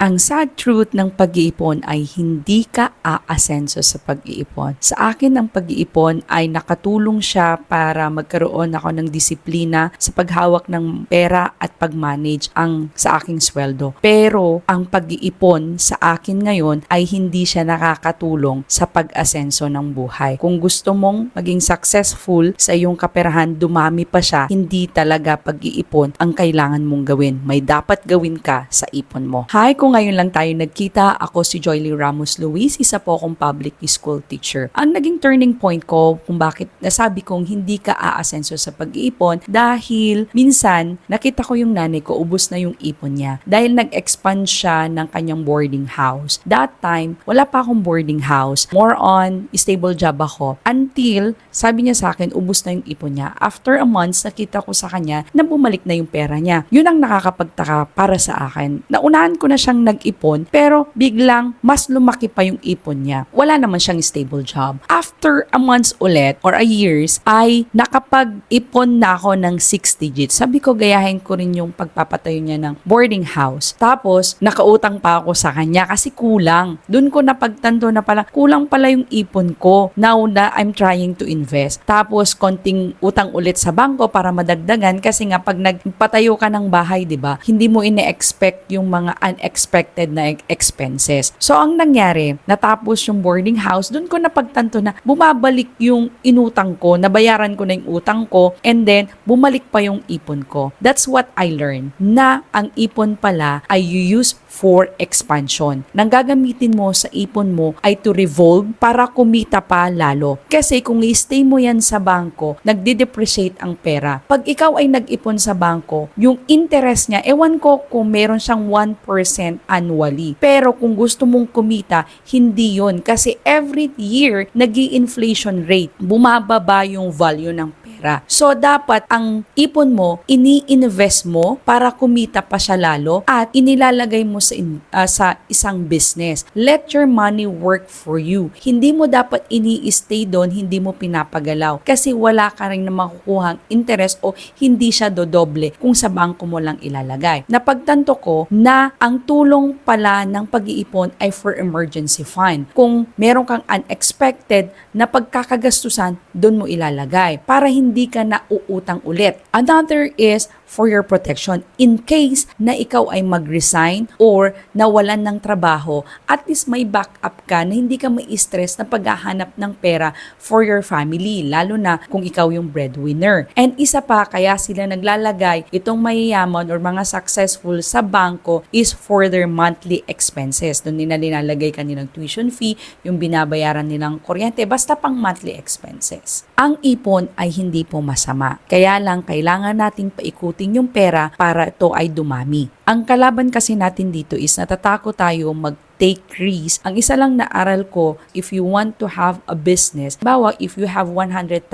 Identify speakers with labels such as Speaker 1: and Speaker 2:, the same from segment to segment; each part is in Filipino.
Speaker 1: Ang sad truth ng pag-iipon ay hindi ka aasenso sa pag-iipon. Sa akin, ang pag-iipon ay nakatulong siya para magkaroon ako ng disiplina sa paghawak ng pera at pag-manage ang sa aking sweldo. Pero ang pag-iipon sa akin ngayon ay hindi siya nakakatulong sa pag-asenso ng buhay. Kung gusto mong maging successful sa iyong kaperahan, dumami pa siya, hindi talaga pag-iipon ang kailangan mong gawin. May dapat gawin ka sa ipon mo. Hi, kung ngayon lang tayo nagkita, ako si Joyly Ramos Luis, isa po akong public school teacher. Ang naging turning point ko kung bakit nasabi kong hindi ka aasenso sa pag-iipon dahil minsan nakita ko yung nanay ko, ubos na yung ipon niya. Dahil nag-expand siya ng kanyang boarding house. That time, wala pa akong boarding house. More on, stable job ako. Until, sabi niya sa akin, ubos na yung ipon niya. After a month, nakita ko sa kanya na bumalik na yung pera niya. Yun ang nakakapagtaka para sa akin. Naunahan ko na siyang nag-ipon, pero biglang mas lumaki pa yung ipon niya. Wala naman siyang stable job. After a month ulit, or a years, ay nakapag-ipon na ako ng 6 digits. Sabi ko, gayahin ko rin yung pagpapatayo niya ng boarding house. Tapos, nakautang pa ako sa kanya kasi kulang. Doon ko napagtanto na pala, kulang pala yung ipon ko now na I'm trying to invest. Tapos, konting utang ulit sa bangko para madagdagan kasi nga pag nagpatayo ka ng bahay, di ba, hindi mo ine-expect yung mga unexpected na expenses. So, ang nangyari, natapos yung boarding house, doon ko napagtanto na bumabalik yung inutang ko, nabayaran ko na yung utang ko, and then, bumalik pa yung ipon ko. That's what I learned, na ang ipon pala ay you use for expansion. Nang gagamitin mo sa ipon mo ay to revolve para kumita pa lalo. Kasi kung i-stay mo yan sa bangko, nagde-depreciate ang pera. Pag ikaw ay nag-ipon sa bangko, yung interest niya, ewan ko kung meron siyang 1% annually. Pero kung gusto mong kumita, hindi yon Kasi every year, nag inflation rate. Bumababa yung value ng pera. So, dapat ang ipon mo, ini-invest mo para kumita pa siya lalo at inilalagay mo sa, in- ah, sa isang business. Let your money work for you. Hindi mo dapat ini-stay doon, hindi mo pinapagalaw kasi wala ka rin na makukuhang interest o hindi siya dodoble kung sa bangko mo lang ilalagay. Napagtanto ko na ang tulong pala ng pag-iipon ay for emergency fund. Kung meron kang unexpected na pagkakagastusan, doon mo ilalagay para hindi ka na uutang ulit. Another is for your protection in case na ikaw ay mag-resign or nawalan ng trabaho, at least may backup ka na hindi ka mai-stress na paghahanap ng pera for your family, lalo na kung ikaw yung breadwinner. And isa pa, kaya sila naglalagay itong mayayaman or mga successful sa bangko is for their monthly expenses. Doon nila nilalagay kanilang tuition fee, yung binabayaran nilang kuryente, basta pang monthly expenses. Ang ipon ay hindi po masama. Kaya lang, kailangan nating paikutin yung pera para ito ay dumami. Ang kalaban kasi natin dito is natatakot tayo mag take risk. Ang isa lang na aral ko, if you want to have a business, bawa if you have 100,000,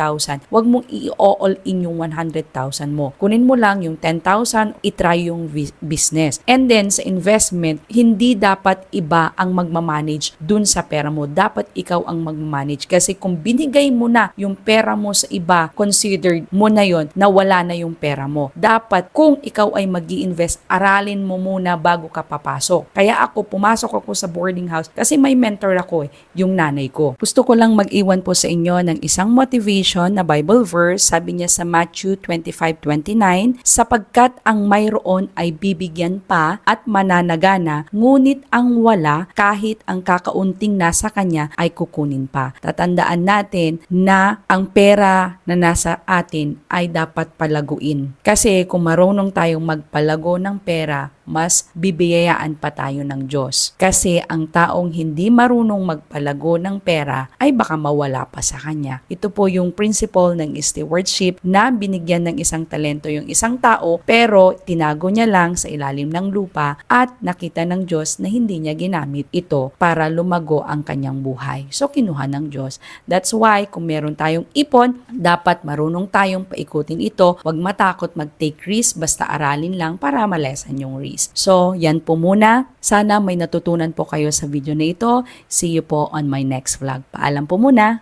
Speaker 1: wag mong i-all in yung 100,000 mo. Kunin mo lang yung 10,000, itry yung business. And then sa investment, hindi dapat iba ang magmamanage dun sa pera mo. Dapat ikaw ang magmamanage. Kasi kung binigay mo na yung pera mo sa iba, considered mo na yon na wala na yung pera mo. Dapat kung ikaw ay mag invest aralin mo muna bago ka papasok. Kaya ako, pumasok ako sa boarding house kasi may mentor ako eh, yung nanay ko. Gusto ko lang mag-iwan po sa inyo ng isang motivation na Bible verse, sabi niya sa Matthew 25:29, sapagkat ang mayroon ay bibigyan pa at mananagana, ngunit ang wala kahit ang kakaunting nasa kanya ay kukunin pa. Tatandaan natin na ang pera na nasa atin ay dapat palaguin. Kasi kung marunong tayong magpalago ng pera, Yeah. Mas bibiyayaan pa tayo ng Diyos. Kasi ang taong hindi marunong magpalago ng pera ay baka mawala pa sa kanya. Ito po yung principle ng stewardship na binigyan ng isang talento yung isang tao pero tinago niya lang sa ilalim ng lupa at nakita ng Diyos na hindi niya ginamit ito para lumago ang kanyang buhay. So kinuha ng Diyos. That's why kung meron tayong ipon, dapat marunong tayong paikutin ito. Huwag matakot mag-take risk basta aralin lang para malesan yung risk. So, yan po muna. Sana may natutunan po kayo sa video na ito. See you po on my next vlog. Paalam po muna.